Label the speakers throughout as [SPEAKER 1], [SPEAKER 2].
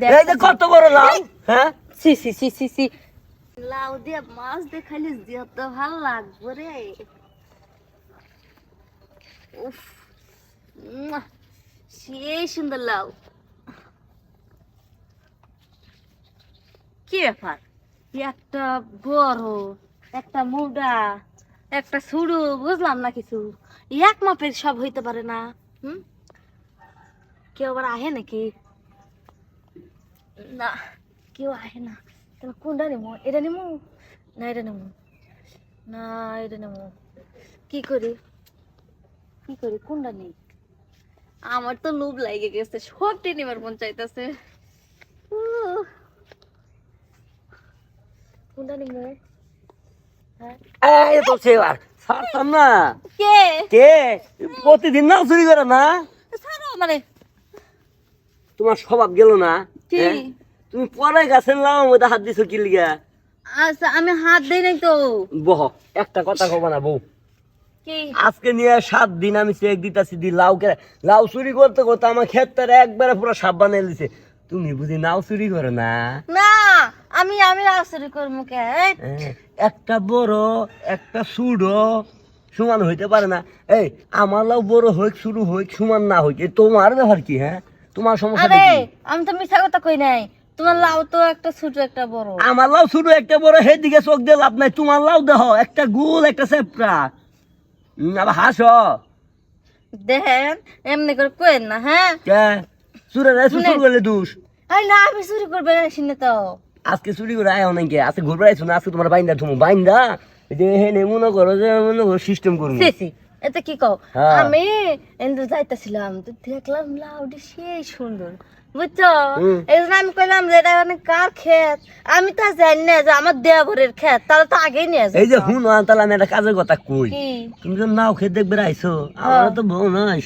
[SPEAKER 1] দেখ
[SPEAKER 2] এই যে কত বড় লাউ হ্যাঁ?
[SPEAKER 1] সি সি সি সি সি লাউ দিয়ে মাছ দেখালিস দিয়ে তো ভালো লাগবে রে। উফ সুন্দর লাউ। কি ব্যাপার? একটা বড় একটা মুডা একটা সুড়ু বুঝলাম না কিছু। এক মাপের সব হইতে পারে না হুম? কেউ আবার আহে নাকি? না কেউ আহে না। তাহলে কোনটা নেব? এটা নেব? না এটা নেব। না এটা নেব। কি করি? কি করি? কোনটা নেই? আমার তো লোভ লাগে গেছে। সবটি নেবার মন চাইতেছে। কোনটা নেব? হ্যাঁ।
[SPEAKER 2] এই তো সেবার। ছাড়তাম না।
[SPEAKER 1] কে?
[SPEAKER 2] কে? প্রতিদিন নাও চুরি করে না?
[SPEAKER 1] ছাড়ো মানে।
[SPEAKER 2] তোমার স্বভাব গেল না?
[SPEAKER 1] কি?
[SPEAKER 2] তুমি পরে গাছের লাউ মধ্যে হাত দিছো কি লিগা?
[SPEAKER 1] আচ্ছা আমি হাত দেই নাই তো।
[SPEAKER 2] বহ একটা কথা কব না বউ। আজকে নিয়ে সাত দিন আমি চেক দিতাছি দি লাউ কে লাউ চুরি করতে করতে আমার ক্ষেতটারে একবারে পুরো সাপ বানিয়ে দিছে। তুমি বুঝি নাও চুরি করো না?
[SPEAKER 1] না আমি আমি আসরি করব কে?
[SPEAKER 2] একটা বড় একটা সুড়ো সমান হইতে পারে না। এই আমার লাউ বড় হোক শুরু হোক সমান না হোক তোমার ব্যাপার কি হ্যাঁ? তোমার সমস্যা
[SPEAKER 1] আরে
[SPEAKER 2] কি
[SPEAKER 1] আমি তো মিথ্যা কথা কই নাই। তোমার লাউ তো একটা ছোট একটা বড়।
[SPEAKER 2] আমার লাউ শুরু একটা বড় সেই দিকে চোখ দিয়ে লাভ নাই। তোমার লাউ দেহ একটা গোল একটা উম, আবার হাসো।
[SPEAKER 1] দেখেন এমনি করে কইেন না হ্যাঁ?
[SPEAKER 2] কে? চুরে রাইছো
[SPEAKER 1] শুনে।
[SPEAKER 2] চুরি করলে দোষ।
[SPEAKER 1] আই না আমি চুরি করবে শুনে তো।
[SPEAKER 2] আজকে চুরি করে আয় অনেকে আজকে ঘুরবে আইছো না আজকে তোমার বাইন্দা থুমু বাইন্দা? এই যে হে নে মনে করো যে মনে করো সিস্টেম করব।
[SPEAKER 1] সি সি। এতে কি কও?
[SPEAKER 2] হ্যাঁ।
[SPEAKER 1] আমি এন্দু যাইতেছিলাম তো দেখলাম লাউডি সেই সুন্দর বুঝছ। এই জন্য আমি কইলাম যে এটা মানে কার ক্ষেত? আমি তো জানি না যে আমার দেবরের ক্ষেত তাহলে তো আগেই নিয়ে
[SPEAKER 2] এই যে। হুন তাহলে আমি একটা কাজের কথা কই। তুমি তো নাও খেয়ে দেখবে আইছো? আমার তো বউ নয়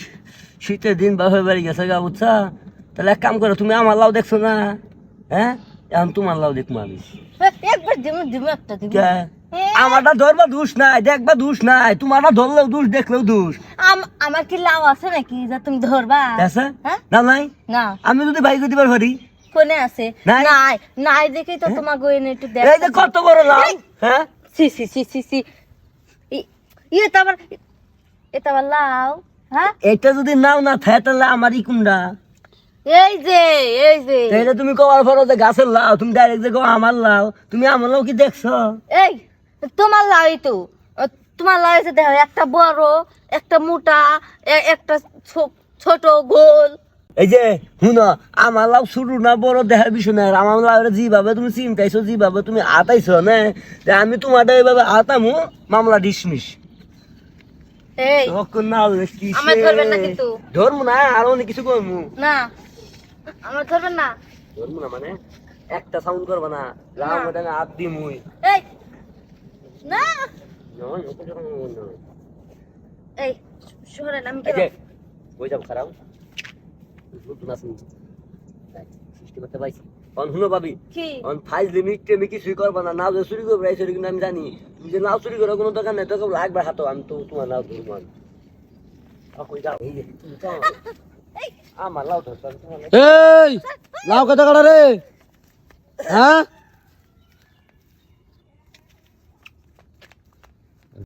[SPEAKER 2] শীতের দিন বাপের বাড়ি গেছে গা বুঝছা? তাহলে এক কাম করো তুমি আমার লাউ দেখছ না? হ্যাঁ? এখন তোমার লাউ দেখব আমি।
[SPEAKER 1] একবার দিমু দিমু একটা দিমু।
[SPEAKER 2] কে? আমারটা ধরবা দোষ নাই দেখবা দোষ নাই। তোমারটা ধরলেও দোষ দেখলেও দোষ।
[SPEAKER 1] আমার কি লাউ আছে নাকি? যা তুমি ধরবা।
[SPEAKER 2] আছে?
[SPEAKER 1] হ্যাঁ?
[SPEAKER 2] না নাই?
[SPEAKER 1] না।
[SPEAKER 2] আমি যদি করতে পারি
[SPEAKER 1] কোনে আছে?
[SPEAKER 2] নাই?
[SPEAKER 1] নাই। দেখেই তো তোমার গোয়েনে একটু দেখ
[SPEAKER 2] এই যে কত বড় লাউ হ্যাঁ?
[SPEAKER 1] সি সি সি সি সি ইয়ে তো আবার এটা আবার লাউ হ্যাঁ?
[SPEAKER 2] এটা যদি নাও না থাকে তাহলে আমারই কুন্ডা
[SPEAKER 1] এই যে এই যে।
[SPEAKER 2] তুমি কবার পর যে গাছের লাও তুমি ডাইরেক্ট যে আমার লাও তুমি আমার লাও কি দেখছ?
[SPEAKER 1] এই! তোমার লাউই তো তোমার লাউ আছে দেখো একটা বড় একটা মোটা একটা ছোট গোল।
[SPEAKER 2] এই যে শুন আমার লাউ শুরু না বড় দেখার বিষয় না আমার লাউ যেভাবে তুমি চিন্তাইছো যেভাবে তুমি আতাইছো না আমি তোমার এইভাবে আতামু মামলা ডিসমিস।
[SPEAKER 1] এই
[SPEAKER 2] তখন না হলে কি
[SPEAKER 1] আমায় ধরবেন না কিন্তু।
[SPEAKER 2] ধরবো না আর অনেক কিছু করব
[SPEAKER 1] না আমার ধরবেন না।
[SPEAKER 2] ধরবো না মানে? একটা সাউন্ড করব না লাউ মধ্যে আমি হাত দি মুই
[SPEAKER 1] এই না। এই শোনেন আমি কেন
[SPEAKER 2] ওই যাব খারাপ নতুন আসুন সৃষ্টি করতে পাইছি। অন শুনো পাবি
[SPEAKER 1] কি?
[SPEAKER 2] অন ফাইল লিমিট আমি কিছুই করব না নাও যে চুরি করব এই চুরি কিন্তু আমি জানি। তুমি যে নাও চুরি করো কোনো দোকান নেই তোকে লাগবে হাতো আমি তো তোমার নাও ধরবো আমি। আহ, কই যাও। এই যে তুমি যাও। আমার লাউ ধরতো আমি তোমার লাউ-
[SPEAKER 3] এই! লাউ কত কাটা রে! হ্যাঁ?